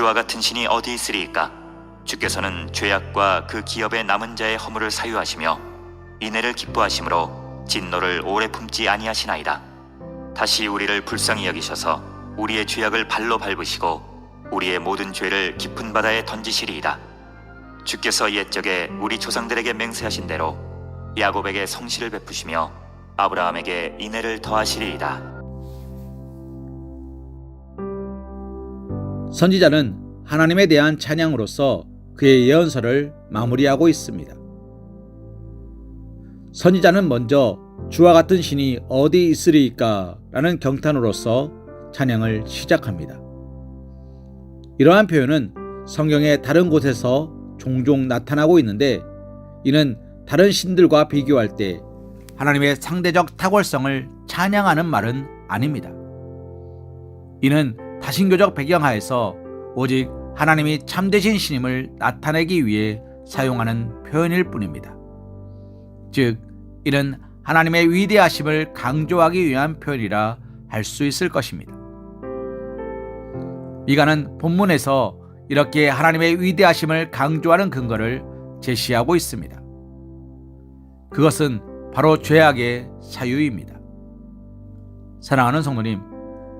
주와 같은 신이 어디 있으리이까? 주께서는 죄악과 그 기업의 남은 자의 허물을 사유하시며 이내를 기뻐하심으로 진노를 오래 품지 아니하시나이다. 다시 우리를 불쌍히 여기셔서 우리의 죄악을 발로 밟으시고 우리의 모든 죄를 깊은 바다에 던지시리이다. 주께서 옛적에 우리 조상들에게 맹세하신 대로 야곱에게 성실을 베푸시며 아브라함에게 인애를 더하시리이다. 선지자는 하나님에 대한 찬양으로서 그의 예언서를 마무리하고 있습니다. 선지자는 먼저 주와 같은 신이 어디 있으리이까 라는 경탄으로서 찬양을 시작합니다. 이러한 표현은 성경의 다른 곳에서 종종 나타나고 있는데 이는 다른 신들과 비교할 때 하나님의 상대적 탁월성을 찬양하는 말은 아닙니다. 이는 다신교적 배경하에서 오직 하나님이 참되신 신임을 나타내기 위해 사용하는 표현일 뿐입니다. 즉, 이는 하나님의 위대하심을 강조하기 위한 표현이라 할 수 있을 것입니다. 미가는 본문에서 이렇게 하나님의 위대하심을 강조하는 근거를 제시하고 있습니다. 그것은 바로 죄악의 사유입니다. 사랑하는 성도님,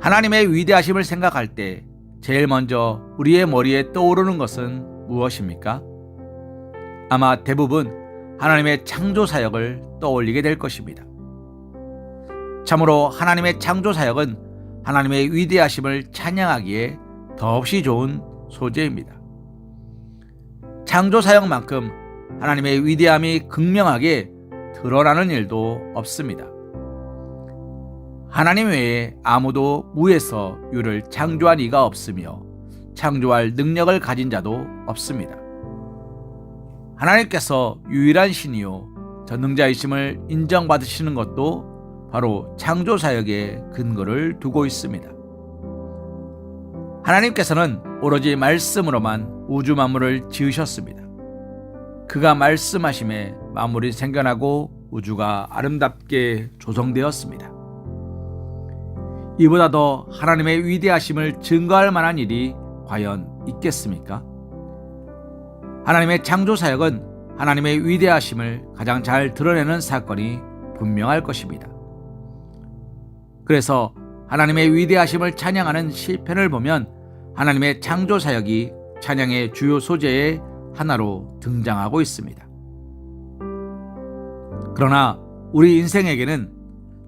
하나님의 위대하심을 생각할 때 제일 먼저 우리의 머리에 떠오르는 것은 무엇입니까? 아마 대부분 하나님의 창조 사역을 떠올리게 될 것입니다. 참으로 하나님의 창조 사역은 하나님의 위대하심을 찬양하기에 더없이 좋은 소재입니다. 창조 사역만큼 하나님의 위대함이 극명하게 드러나는 일도 없습니다. 하나님 외에 아무도 무에서 유를 창조한 이가 없으며 창조할 능력을 가진 자도 없습니다. 하나님께서 유일한 신이요 전능자이심을 인정받으시는 것도 바로 창조 사역에 근거를 두고 있습니다. 하나님께서는 오로지 말씀으로만 우주 만물을 지으셨습니다. 그가 말씀하심에 만물이 생겨나고 우주가 아름답게 조성되었습니다. 이보다 더 하나님의 위대하심을 증거할 만한 일이 과연 있겠습니까? 하나님의 창조 사역은 하나님의 위대하심을 가장 잘 드러내는 사건이 분명할 것입니다. 그래서 하나님의 위대하심을 찬양하는 시편을 보면 하나님의 창조 사역이 찬양의 주요 소재의 하나로 등장하고 있습니다. 그러나 우리 인생에게는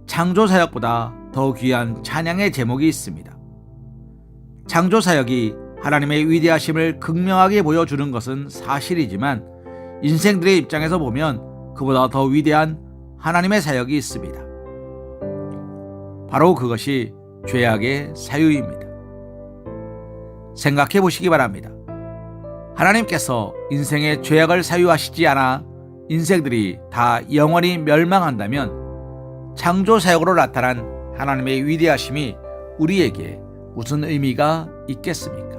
창조 사역보다 더 귀한 찬양의 제목이 있습니다. 창조 사역이 하나님의 위대하심을 극명하게 보여주는 것은 사실이지만 인생들의 입장에서 보면 그보다 더 위대한 하나님의 사역이 있습니다. 바로 그것이 죄악의 사유입니다. 생각해 보시기 바랍니다. 하나님께서 인생의 죄악을 사유하시지 않아 인생들이 다 영원히 멸망한다면 창조 사역으로 나타난 하나님의 위대하심이 우리에게 무슨 의미가 있겠습니까?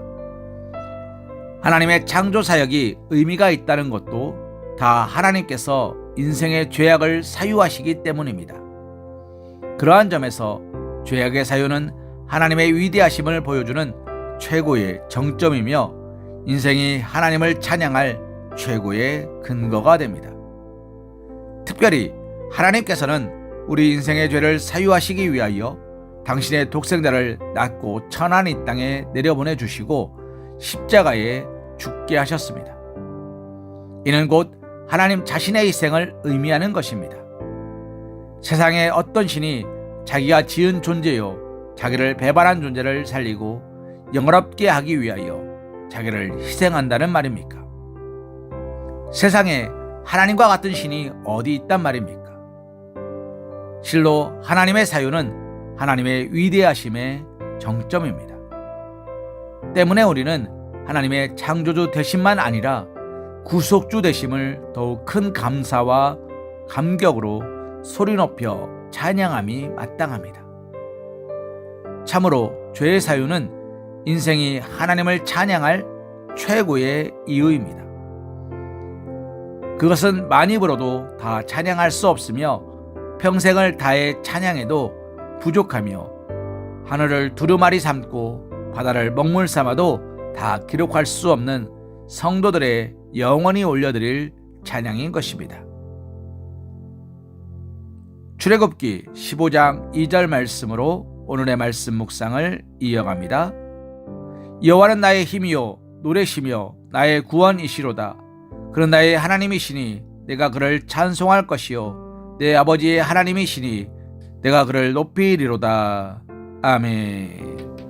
하나님의 창조 사역이 의미가 있다는 것도 다 하나님께서 인생의 죄악을 사유하시기 때문입니다. 그러한 점에서 죄악의 사유는 하나님의 위대하심을 보여주는 최고의 정점이며 인생이 하나님을 찬양할 최고의 근거가 됩니다. 특별히 하나님께서는 우리 인생의 죄를 사유하시기 위하여 당신의 독생자를 낳고 천한 이 땅에 내려보내 주시고 십자가에 죽게 하셨습니다. 이는 곧 하나님 자신의 희생을 의미하는 것입니다. 세상에 어떤 신이 자기가 지은 존재요 자기를 배반한 존재를 살리고 영원롭게 하기 위하여 자기를 희생한다는 말입니까? 세상에 하나님과 같은 신이 어디 있단 말입니까? 실로 하나님의 사유는 하나님의 위대하심의 정점입니다. 때문에 우리는 하나님의 창조주 되심만 아니라 구속주 되심을 더욱 큰 감사와 감격으로 소리 높여 찬양함이 마땅합니다. 참으로 죄의 사유는 인생이 하나님을 찬양할 최고의 이유입니다. 그것은 많이 불어도 다 찬양할 수 없으며 평생을 다해 찬양해도 부족하며 하늘을 두루마리 삼고 바다를 먹물 삼아도 다 기록할 수 없는 성도들의 영원히 올려드릴 찬양인 것입니다. 출애굽기 15장 2절 말씀으로 오늘의 말씀 묵상을 이어갑니다. 여호와는 나의 힘이요 노래시며 나의 구원이시로다. 그는 나의 하나님이시니 내가 그를 찬송할 것이요 내 아버지의 하나님이시니 내가 그를 높이리로다. 아멘.